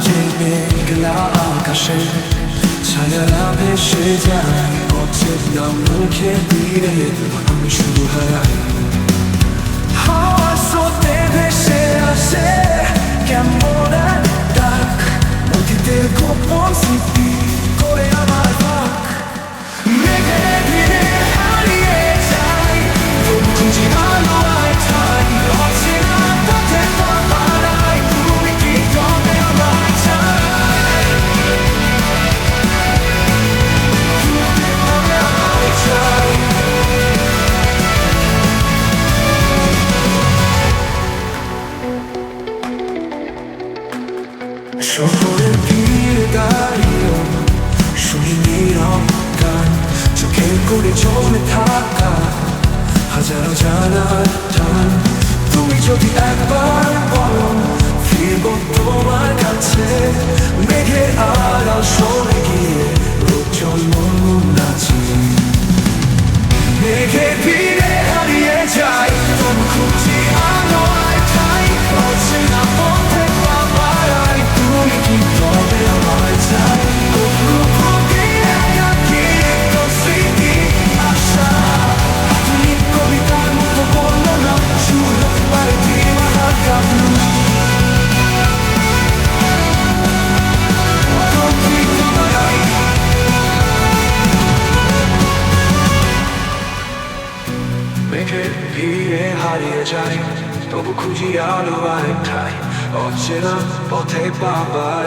মাঝে মেঘলা আকাশে ছায়ারা ভেসে যায় পথের নাম মুখে দিয়ে আমি শুরু হারাই। শহরের ভিড় দাঁড়িয়ে শুনি নীরব গান চোখের করে জমে থাকা হাজারো জানার টান তুমি যদি একবার বলো, ফিরব তোমার কাছে। মেঘের আড়াল মেঘের ভিড়ে হারিয়ে যাই তবু খুঁজি আলো আরেকটাই অচেনা পথে বাবার